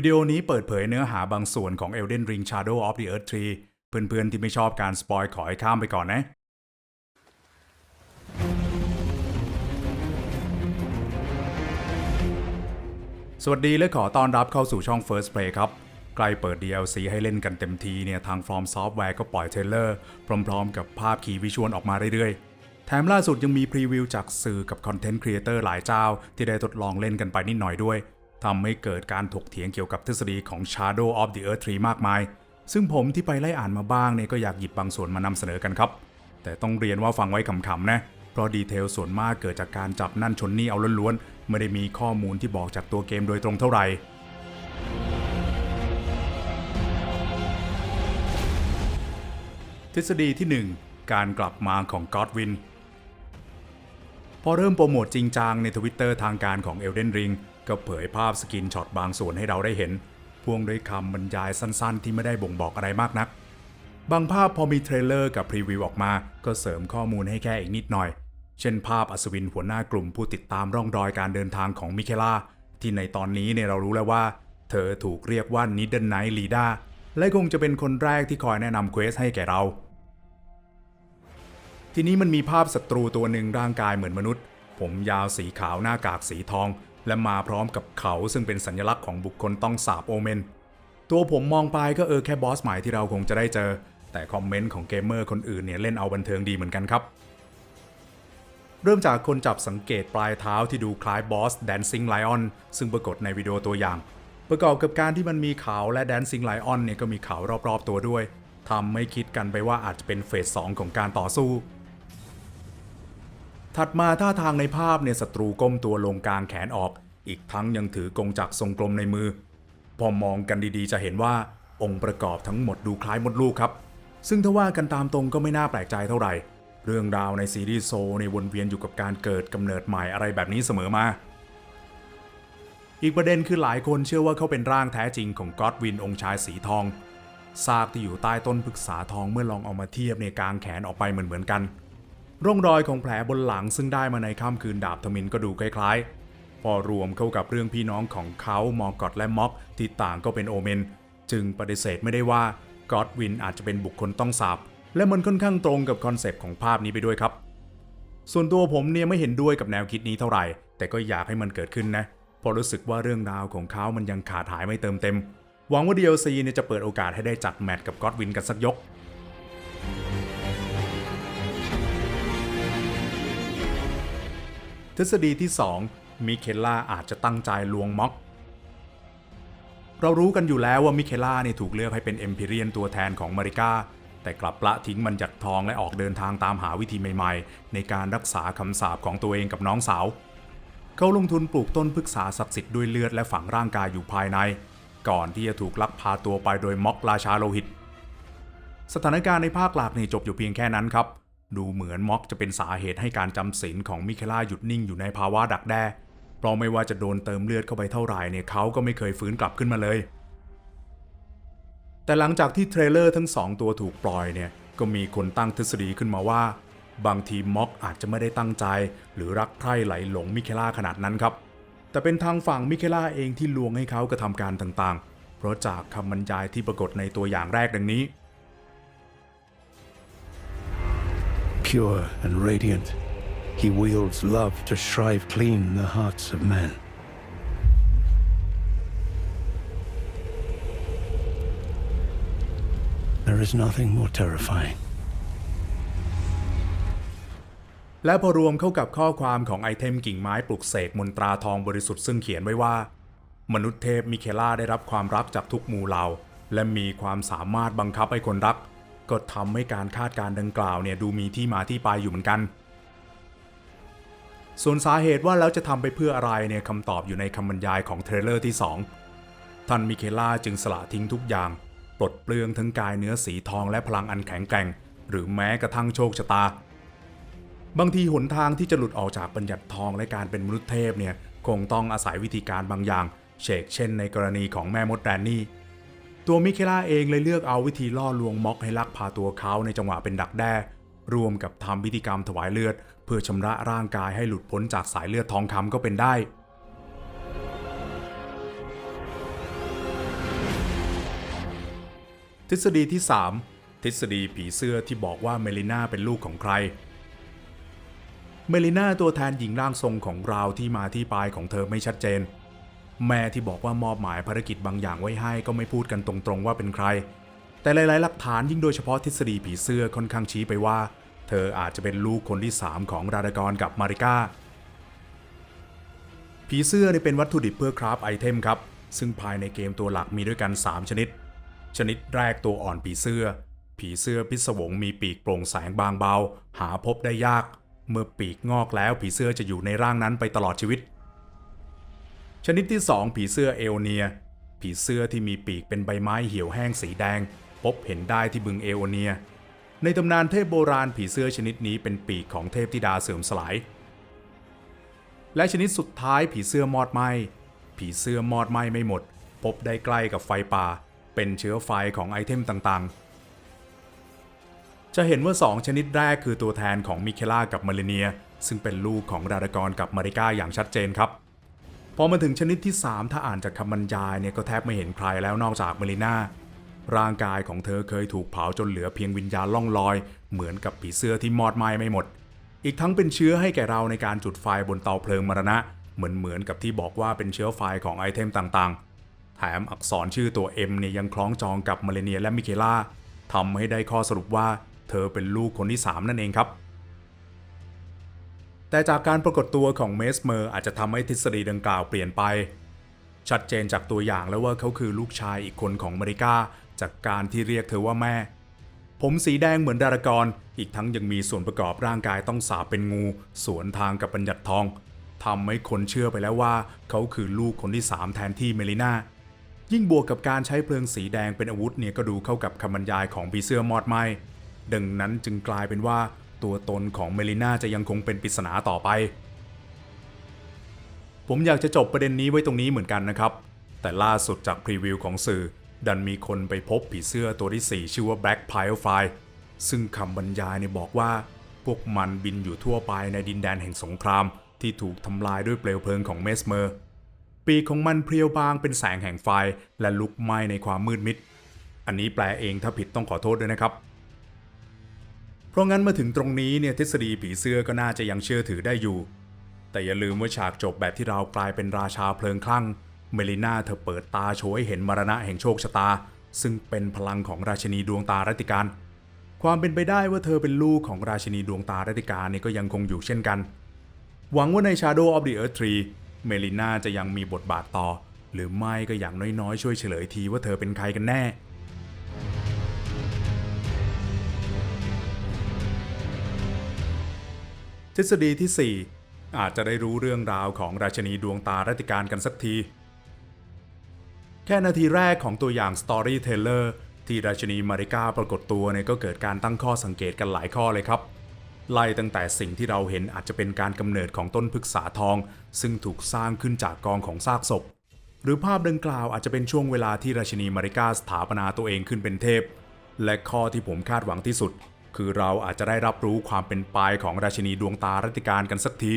วิดีโอนี้เปิดเผยเนื้อหาบางส่วนของ Elden Ring Shadow of the Earth Tree เพื่อนๆที่ไม่ชอบการสปอยขอให้ข้ามไปก่อนนะ สวัสดีและขอต้อนรับเข้าสู่ช่อง First Play ครับ ใกล้เปิด DLC ให้เล่นกันเต็มทีเนี่ยทาง From Software ก็ปล่อยเทรลเลอร์ พร้อมๆ กับภาพคีย์วิชวลออกมาเรื่อยๆ แถมล่าสุดยังมีพรีวิวจากสื่อกับคอนเทนต์ครีเอเตอร์หลายเจ้า ที่ได้ทดลองเล่นกันไปนิดหน่อยด้วย ทำให้เกิดการถกเถียงเกี่ยวกับทฤษฎีของ Shadow of the Earth Tree มากมาย ซึ่งผมที่ไปไล่อ่านมาบ้างเนี่ยก็อยากหยิบบางส่วนมานำเสนอกันครับ แต่ต้องเรียนว่าฟังไว้ขำๆนะ เพราะดีเทลส่วนมากเกิดจากการจับนั่นชนนี่เอาล้วนๆ ไม่ได้มีข้อมูลที่บอกจากตัวเกมโดยตรงเท่าไหร่ทฤษฎีที่ 1 การกลับมาของก็อดวินพอเริ่มโปรโมทจริงจังในทวิตเตอร์ทางการของ Elden Ring ก็เผยภาพสกินช็อตบางส่วนให้เราได้เห็น พ่วงด้วยคำบรรยายสั้นๆ ที่ไม่ได้บ่งบอกอะไรมากนัก บางภาพพอมีเทรลเลอร์กับพรีวิวออกมา ก็เสริมข้อมูลให้แค่อีกนิดหน่อย เช่นภาพอัศวินหัวหน้ากลุ่มผู้ติดตามร่องรอยการเดินทางของมิเคล่า ที่ในตอนนี้เนี่ยเรารู้แล้วว่า เธอถูกเรียกว่านิดเดิลไนท์ลีดาและคงจะเป็นคนแรกที่คอยแนะนำเควสให้แก่เรา ทีนี้มันมีภาพศัตรูตัวหนึ่งร่างกายเหมือนมนุษย์ ผมยาวสีขาวหน้ากากสีทอง และมาพร้อมกับเขาซึ่งเป็นสัญลักษณ์ของบุคคลต้องสาบโอเมน ตัวผมมองไปก็เออแค่บอสใหม่ที่เราคงจะได้เจอ แต่คอมเมนต์ของเกมเมอร์คนอื่นเนี่ยเล่นเอาบันเทิงดีเหมือนกันครับ เริ่มจากคนจับสังเกตปลายเท้าที่ดูคล้ายบอส Dancing Lion ซึ่งปรากฏในวิดีโอตัวอย่าง ประกอบกับการที่มันมีเขาและ Dancing Lion เนี่ยก็มีเขารอบๆตัวด้วยทำให้คิดกันไปว่าอาจจะเป็นเฟสสองของการต่อสู้ ถัดมาท่าทางในภาพเนี่ยศัตรูก้มตัวลงกลางแขนออก อีกทั้งยังถือกงจักรทรงกลมในมือ พอมองกันดีๆ จะเห็นว่าองค์ประกอบทั้งหมดดูคล้ายมดลูกครับ ซึ่งถ้าว่ากันตามตรงก็ไม่น่าแปลกใจเท่าไหร่ เรื่องราวในซีรีส์โซในวนเวียนอยู่กับการเกิดกำเนิดใหม่อะไรแบบนี้เสมอมา อีกประเด็นคือหลายคนเชื่อว่าเขาเป็นร่างแท้จริงของก็อดวินองค์ชายสีทองซากที่อยู่ใต้ต้นพฤกษาทองเมื่อลองเอามาเทียบในกลางแขนออกไปเหมือนๆกัน ร่องรอยของแผลบนหลังซึ่งได้มาในค่ำคืนดาบทมินก็ดูคล้ายๆ พอรวมเข้ากับเรื่องพี่น้องของเขามอร์กอตและม็อกที่ต่างก็เป็นโอเมน จึงปฏิเสธไม่ได้ว่าก็อดวินอาจจะเป็นบุคคลต้องสาบและมันค่อนข้างตรงกับคอนเซปต์ของภาพนี้ไปด้วยครับ ส่วนตัวผมเนี่ยไม่เห็นด้วยกับแนวคิดนี้เท่าไหร่ แต่ก็อยากให้มันเกิดขึ้นนะเพราะรู้สึกว่าเรื่องราวของเขามันยังขาดหายไม่เติมเต็ม หวังว่า DLC เนี่ยจะเปิดโอกาสให้ได้จัดแมตช์กับก็อดวินกันสักยก ทฤษฎีที่ 2 มิเคล่าอาจจะตั้งใจลวงม็อก เรารู้กันอยู่แล้วว่ามิเคล่าเนี่ยถูกเลือกให้เป็นเอมพิเรียนตัวแทนของมาริกาแต่กลับละทิ้งมันจากทองและออกเดินทางตามหาวิธีใหม่ๆ ในการรักษาคำสาปของตัวเองกับน้องสาว เขาลงทุนปลูกต้นพฤกษาศักดิ์สิทธิ์ด้วยเลือดและฝังร่างกายอยู่ภายใน ก่อนที่จะถูกลักพาตัวไปโดยม็อกราชาโลหิต สถานการณ์ในภาคหลักนี่จบอยู่เพียงแค่นั้นครับ ดูเหมือนม็อกจะเป็นสาเหตุให้การจำศีลของมิเคล่าหยุดนิ่งอยู่ในภาวะดักแด้ เพราะไม่ว่าจะโดนเติมเลือดเข้าไปเท่าไหร่เนี่ยเขาก็ไม่เคยฟื้นกลับขึ้นมาเลย แต่หลังจากที่เทรลเลอร์ทั้งสองตัวถูกปล่อยเนี่ย ก็มีคนตั้งทฤษฎีขึ้นมาว่า บางทีม็อกอาจจะไม่ได้ตั้งใจ หรือรักใคร่ไหลหลงมิเคล่าขนาดนั้นครับ แต่เป็นทางฝั่งมิเคล่าเองที่ลวงให้เขากระทำการต่างๆ เพราะจากคำบรรยายที่ปรากฏในตัวอย่างแรกดังนี้ pure and radiant. He wields love to shrive clean the hearts of men. There is nothing more terrifying. และพอรวมเข้ากับข้อความของไอเทมกิ่งไม้ปลุกเสกมนตราทองบริสุทธิ์ซึ่งเขียนไว้ว่า มนุษย์เทพมิเคล่าได้รับความรักจากทุกหมู่เหล่า และมีความสามารถบังคับให้คนรัก ก็ทำให้การคาดการดังกล่าวเนี่ยดูมีที่มาที่ไปอยู่เหมือนกัน ส่วนสาเหตุว่าแล้วจะทำไปเพื่ออะไรเนี่ยคำตอบอยู่ในคำบรรยายของเทรลเลอร์ที่ 2 ท่านมิเคล่าจึงสละทิ้งทุกอย่าง ปลดเปลืองทั้งกายเนื้อสีทองและพลังอันแข็งแกร่ง หรือแม้กระทั่งโชคชะตา บางทีหนทางที่จะหลุดออกจากบัญญัติทองและการเป็นมนุษย์เทพเนี่ยคงต้องอาศัยวิธีการบางอย่างเชกเช่นในกรณีของแม่มดแดนนี่ ตัวมิเคล่าเองเลยเลือกเอาวิธีล่อลวงม็อกให้ลักพาตัวเขาในจังหวะเป็นดักแด้รวมกับทำพิธีกรรมถวายเลือด เพื่อชำระร่างกายให้หลุดพ้นจากสายเลือดทองคำก็เป็นได้ ทฤษฎีที่ 3 ทฤษฎีผีเสื้อที่บอกว่าเมลิน่าเป็นลูกของใคร เมลิน่าตัวแทนหญิงร่างทรงของเราที่มาที่ไปของเธอไม่ชัดเจน แม่ที่บอกว่ามอบหมายภารกิจบางอย่างไว้ให้ก็ไม่พูดกันตรงๆว่าเป็นใคร แต่หลายๆ หลักฐานยิ่งโดยเฉพาะทฤษฎีผีเสื้อค่อนข้างชี้ไปว่า เธออาจจะเป็นลูกคนที่ 3 ของรารากอนกับมาริก้า ผีเสื้อนี่เป็นวัตถุดิบเพื่อคราฟไอเทมครับ ซึ่งภายในเกมตัวหลักมีด้วยกัน 3 ชนิด ชนิดแรกตัวอ่อนผีเสื้อ ผีเสื้อพิศวงมีปีกโปร่งแสงบางเบา หาพบได้ยาก เมื่อปีกงอกแล้วผีเสื้อจะอยู่ในร่างนั้นไปตลอดชีวิต ชนิดที่ 2 ผีเสื้อเอโอเนีย ผีเสื้อที่มีปีกเป็นใบไม้เหี่ยวแห้งสีแดง พบเห็นได้ที่บึงเอโอเนีย ในตำนานเทพโบราณผีเสื้อชนิดนี้เป็นปีกของเทพธิดาเสื่อมสลาย และชนิดสุดท้ายผีเสื้อมอดไหมผีเสื้อมอดไหมไม่หมด พบได้ใกล้กับไฟป่า เป็นเชื้อไฟของไอเทมต่างๆ จะเห็นว่า 2 ชนิดแรกคือตัวแทนของมิเคล่ากับมาเลเนีย ซึ่งเป็นลูกของดารากอนกับมาริก้าอย่างชัดเจนครับ พอมาถึงชนิดที่ 3 ถ้าอ่านจากคำบรรยายเนี่ยก็แทบไม่เห็นใครแล้วนอกจากเมลิน่าร่างกายของเธอเคยถูกเผาจนเหลือเพียงวิญญาณล่องลอย เหมือนกับผีเสื้อที่มอดไหม้ไม่หมด อีกทั้งเป็นเชื้อให้แก่เราในการจุดไฟบนเตาเพลิงมรณะ เหมือนเหมือนกับที่บอกว่าเป็นเชื้อไฟของไอเทมต่างๆ แถมอักษรชื่อตัว M เนี่ยยังคล้องจองกับมาเลเนียและมิเคล่าทำให้ได้ข้อสรุปว่า เธอเป็นลูกคนที่ 3 นั่นเองครับ แต่จากการปรากฏตัวของเมสเมอร์อาจจะทำให้ทฤษฎีดังกล่าวเปลี่ยนไป ชัดเจนจากตัวอย่างแล้วว่าเขาคือลูกชายอีกคนของมาริก้าจากการที่เรียกเธอว่าแม่ ผมสีแดงเหมือนดารากร อีกทั้งยังมีส่วนประกอบร่างกายต้องสาบเป็นงู สวนทางกับบัญญัติทองทำให้คนเชื่อไปแล้วว่า เขาคือลูกคนที่ 3 แทนที่เมลิน่ายิ่งบวกกับการใช้เพลิงสีแดงเป็นอาวุธเนี่ยก็ดูเข้ากับคำบรรยายของผีเสื้อมอดไหมดังนั้นจึงกลายเป็นว่า ตัวตนของเมลิน่าจะยังคงเป็นปริศนาต่อไป ผมอยากจะจบประเด็นนี้ไว้ตรงนี้เหมือนกันนะครับ แต่ล่าสุดจากพรีวิวของสื่อ ดันมีคนไปพบผีเสื้อตัวที่ 4 ชื่อว่า Black Firefly ซึ่งคำบรรยายเนี่ยบอกว่า พวกมันบินอยู่ทั่วไปในดินแดนแห่งสงคราม ที่ถูกทำลายด้วยเปลวเพลิงของเมสเมอร์ ปีของมันเพรียวบางเป็นแสงแห่งไฟและลุกไหม้ในความมืดมิด อันนี้แปลเองถ้าผิดต้องขอโทษด้วยนะครับ ราะงั้นมาถึงตรงนี้เนี่ยทฤษฎีผีเสื้อก็น่าจะยังเชื่อถือได้อยู่ แต่อย่าลืมว่าฉากจบแบบที่เรากลายเป็นราชาเพลิงคลั่ง เมลิน่าเธอเปิดตาโชว์ให้เห็นมรณะแห่งโชคชะตา ซึ่งเป็นพลังของราชินีดวงตารัติการ ความเป็นไปได้ว่าเธอเป็นลูกของราชินีดวงตารัติการนี่ก็ยังคงอยู่เช่นกัน หวังว่าใน Shadow of the Earth 3 เมลิน่าจะยังมีบทบาทต่อ หรือไม่ก็อย่างน้อยๆ ช่วยเฉลยทีว่าเธอเป็นใครกันแน่ ทฤษฎีที่ 4 อาจจะได้รู้เรื่องราวของราชนีดวงตารัติการกันสักที แค่นาทีแรกของตัวอย่าง Storyteller ที่ราชนีมาริกาปรากฏตัวเนี่ยก็เกิดการตั้งข้อสังเกตกันหลายข้อเลยครับ ไล่ตั้งแต่สิ่งที่เราเห็นอาจจะเป็นการกำเนิดของต้นพฤกษาทอง ซึ่งถูกสร้างขึ้นจากกองของซากศพ หรือภาพดังกล่าวอาจจะเป็นช่วงเวลาที่ราชนีมาริกาสถาปนาตัวเองขึ้นเป็นเทพ และข้อที่ผมคาดหวังที่สุด คือเราอาจจะได้รับรู้ความเป็นไปของราชินีดวงตารัติการกันสักที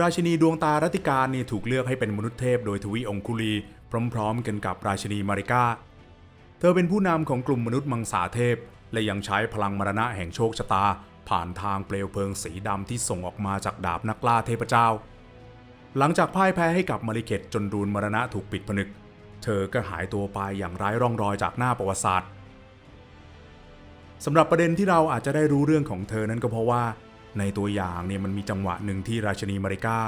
ราชินีดวงตารัติการนี่ถูกเลือกให้เป็นมนุษย์เทพโดยทวีองคุลี พร้อมๆ กันกับราชินีมาริกาเธอเป็นผู้นำของกลุ่มมนุษย์มังสาเทพ และยังใช้พลังมรณะแห่งโชคชะตา ผ่านทางเปลวเพลิงสีดำที่ส่งออกมาจากดาบนักล่าเทพเจ้า หลังจากพ่ายแพ้ให้กับมาริเกตจนรูนมรณะถูกปิดผนึก เธอก็หายตัวไปอย่างไร้ร่องรอยจากหน้าประวัติศาสตร์ สำหรับประเด็นที่เราอาจจะได้รู้เรื่องของเธอนั้นก็เพราะว่า ในตัวอย่างเนี่ยมันมีจังหวะหนึ่งที่ราชินีมาริกา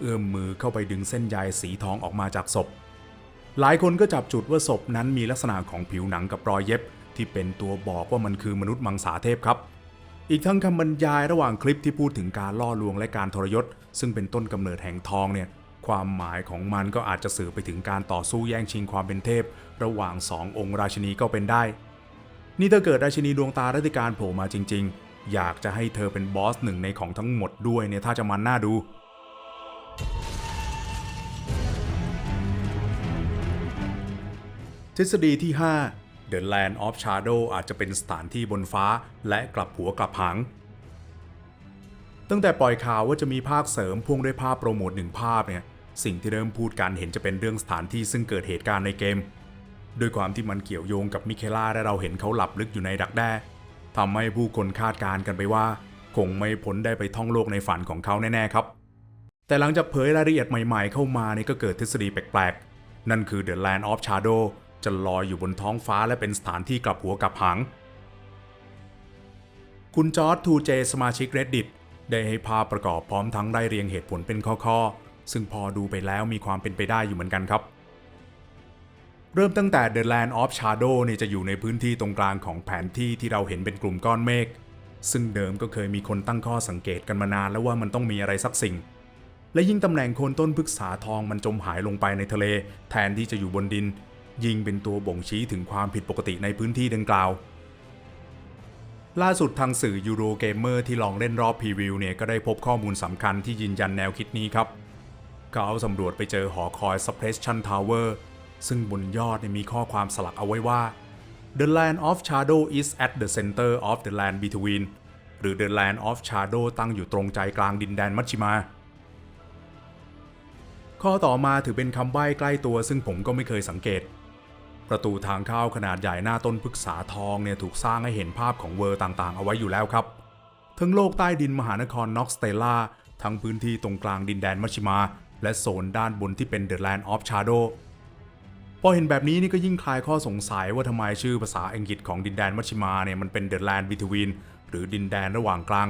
เอื้อมมือเข้าไปดึงเส้นใยสีทองออกมาจากศพ หลายคนก็จับจุดว่าศพนั้นมีลักษณะของผิวหนังกับรอยเย็บ ที่เป็นตัวบอกว่ามันคือมนุษย์มังสาเทพครับ อีกทั้งคำบรรยายระหว่างคลิปที่พูดถึงการล่อลวงและการทรยศ ซึ่งเป็นต้นกำเนิดแห่งทองเนี่ยความหมายของมันก็อาจจะสื่อไปถึงการต่อสู้แย่งชิงความเป็นเทพ ระหว่างสององค์ราชินีก็เป็นได้ นี่ถ้าเกิดราชินีดวงตารัติการโผล่มาจริง ๆ อยากจะให้เธอเป็นบอสหนึ่งในของทั้งหมดด้วยเนี่ยถ้าจะมันน่าดูทฤษฎีที่ 5 The Land of Shadow อาจจะเป็นสถานที่บนฟ้าและกลับหัวกลับหาง ตั้งแต่ปล่อยข่าวว่าจะมีภาคเสริมพ่วงด้วยภาพโปรโมทหนึ่งภาพเนี่ย สิ่งที่เริ่มพูดกันเห็นจะเป็นเรื่องสถานที่ซึ่งเกิดเหตุการณ์ในเกม ด้วยความที่มันเกี่ยวโยงกับมิเคล่าและเราเห็นเขาหลับลึกอยู่ในดักแด้ทำให้ผู้คนคาดการณ์กันไปว่า คงไม่พ้นได้ไปท่องโลกในฝันของเขาแน่ๆครับ แต่หลังจากเผยรายละเอียดใหม่ๆ เข้ามานี่ก็เกิดทฤษฎีแปลกๆ นั่นคือ The Land of Shadow จะลอยอยู่บนท้องฟ้าและเป็นสถานที่กลับหัวกลับหางคุณจอร์ดทูเจสมาชิก Reddit ได้ให้ภาพประกอบพร้อมทั้งได้เรียงเหตุผลเป็นข้อๆ ซึ่งพอดูไปแล้วมีความเป็นไปได้อยู่เหมือนกันครับ เริ่มตั้งแต่ The Land of Shadow เนี่ยจะอยู่ในพื้นที่ตรงกลางของแผนที่ที่เราเห็นเป็นกลุ่มก้อนเมฆ ซึ่งเดิมก็เคยมีคนตั้งข้อสังเกตกันมานานแล้วว่ามันต้องมีอะไรสักสิ่ง และยิ่งตำแหน่งโคนต้นพฤกษาทองมันจมหายลงไปในทะเล แทนที่จะอยู่บนดิน ยิ่งเป็นตัวบ่งชี้ถึงความผิดปกติในพื้นที่ดังกล่าว ล่าสุดทางสื่อยูโรเกมเมอร์ที่ลองเล่นรอบพรีวิวเนี่ยก็ได้พบข้อมูลสำคัญที่ยืนยันแนวคิดนี้ครับเขาสำรวจไปเจอหอคอย Suppression Tower ซึ่งบนยอดมีข้อความสลักเอาไว้ว่า The Land of Shadow is at the center of the land between หรือ The Land of Shadow ตั้งอยู่ตรงใจกลางดินแดนมัชชิมา ข้อต่อมาถือเป็นคำใบ้ใกล้ตัวซึ่งผมก็ไม่เคยสังเกต ประตูทางเข้าขนาดใหญ่หน้าต้นพฤกษาทองเนี่ยถูกสร้างให้เห็นภาพของเวอร์ต่างๆ เอาไว้อยู่แล้วครับ ทั้งโลกใต้ดินมหานครน็อกสเตล่าทั้งพื้นที่ตรงกลางดินแดนมัชชิมา และโซนด้านบนที่เป็น The Land of Shadow พอเห็นแบบนี้นี่ก็ยิ่งคลายข้อสงสัยว่าทำไมชื่อภาษาอังกฤษของดินแดนมัชชิมาเนี่ยมันเป็น The Land Between หรือดินแดนระหว่างกลาง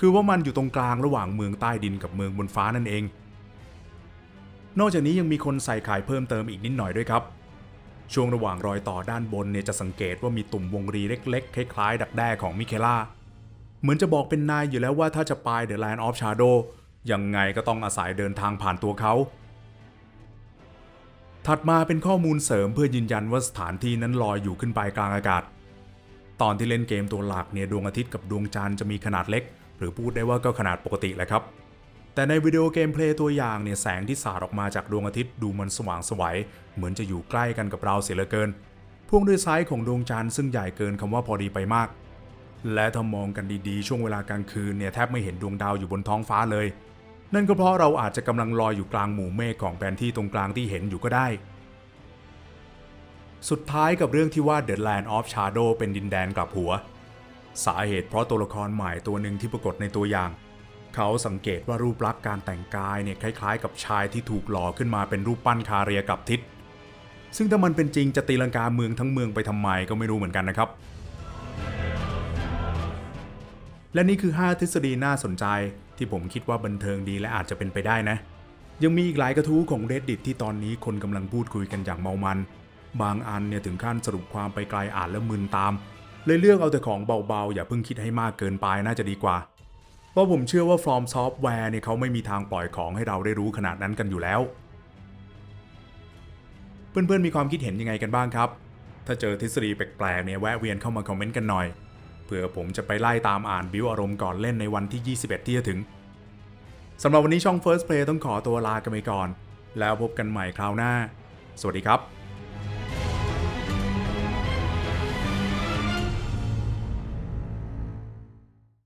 คือว่ามันอยู่ตรงกลางระหว่างเมืองใต้ดินกับเมืองบนฟ้านั่นเอง นอกจากนี้ยังมีคนใส่ขายเพิ่มเติมอีกนิดหน่อยด้วยครับ ช่วงระหว่างรอยต่อด้านบนเนี่ยจะสังเกตว่ามีตุ่มวงรีเล็ก ๆ คล้ายๆ ดักแด้ของมิเคล่า เหมือนจะบอกเป็นนายอยู่แล้วว่าถ้าจะไป The Land of Shadow ยังไงก็ต้องอาศัยเดินทางผ่านตัวเขา ถัดมาเป็นข้อมูลเสริมเพื่อยืนยันว่าสถานที่นั้นลอยอยู่ขึ้นไปกลางอากาศ ตอนที่เล่นเกมตัวหลักเนี่ยดวงอาทิตย์กับดวงจันทร์จะมีขนาดเล็ก หรือพูดได้ว่าก็ขนาดปกติแหละครับ แต่ในวิดีโอเกมเพลย์ตัวอย่างเนี่ยแสงที่สาดออกมาจากดวงอาทิตย์ดูมันสว่างสวัยเหมือนจะอยู่ใกล้กันกับเราเสียเหลือเกินพ่วงด้วยไซส์ของดวงจันทร์ซึ่งใหญ่เกินคำว่าพอดีไปมาก และถ้ามองกันดีๆ ช่วงเวลากลางคืนเนี่ยแทบไม่เห็นดวงดาวอยู่บนท้องฟ้าเลย นั่นก็เพราะเราอาจจะกำลังลอยอยู่กลางหมู่เมฆของแผนที่ตรงกลางที่เห็นอยู่ก็ได้ สุดท้ายกับเรื่องที่ว่า The Land of Shadow เป็นดินแดนกลับหัว สาเหตุเพราะตัวละครใหม่ตัวหนึ่งที่ปรากฏในตัวอย่าง เขาสังเกตว่ารูปลักษณ์การแต่งกายเนี่ยคล้ายๆ กับชายที่ถูกหล่อขึ้นมาเป็นรูปปั้นคาเรียกับทิศซึ่งถ้ามันเป็นจริงจะตีลังกาเมืองทั้งเมืองไปทำไมก็ไม่รู้เหมือนกันนะครับ และนี่คือ 5 ทฤษฎีน่าสนใจ ที่ผมคิดว่าบันเทิงดีและอาจจะเป็นไปได้นะ ยังมีอีกหลายกระทู้ของ Reddit ที่ตอนนี้คนกำลังพูดคุยกันอย่างเมามัน บางอันเนี่ยถึงขั้นสรุปความไปไกลอ่านแล้วมึนตาม เลยเลือกเอาแต่ของเบาๆ อย่าเพิ่งคิดให้มากเกินไปน่าจะดีกว่า เพราะผมเชื่อว่า From Software เนี่ยเขาไม่มีทางปล่อยของให้เราได้รู้ขนาดนั้นกันอยู่แล้ว เพื่อนๆมีความคิดเห็นยังไงกันบ้างครับ ถ้าเจอทฤษฎีแปลกๆเนี่ยแวะเวียนเข้ามาคอมเมนต์กันหน่อย เพื่อผมจะไปไล่ตามอ่านบิวอารมณ์ก่อนเล่นในวันที่ 21 ที่จะถึงสำหรับวันนี้ช่อง First Play ต้องขอตัวลากันไปก่อน แล้วพบกันใหม่คราวหน้า สวัสดีครับ